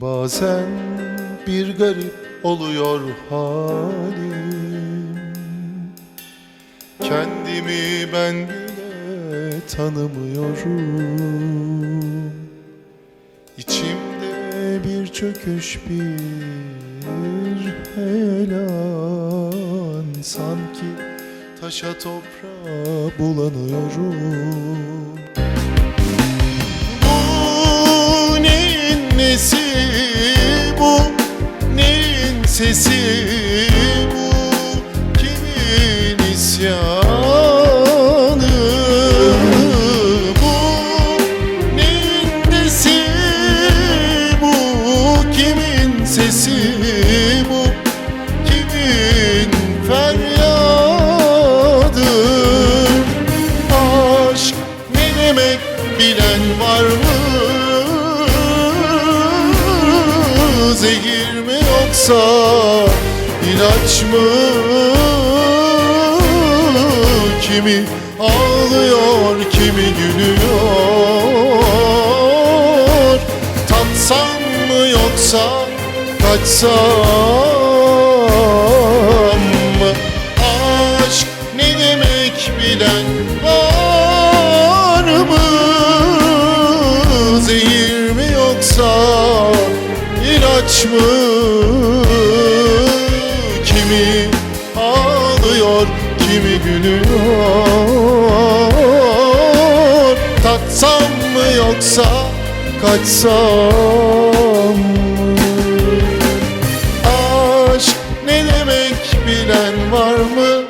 Bazen bir garip oluyor halim. Kendimi ben bile tanımıyorum. İçimde bir çöküş bir helan Sanki taşa toprağa bulanıyorum sesi bu Kimin isyanı? Bu neyin nesi? Bu Kimin sesi? Bu Kimin feryadı? Aşk ne demek bilen var mı? Zehir yoksa ilaç mı? Kimi ağlıyor, kimi gülüyor Tatsam mı yoksa kaçsam mı? Aşk ne demek bilen var aç mı Kimi ağlıyor kimi gülüyor. Tatsam mı yoksa kaçsam mı? Aşk ne demek bilen var mı?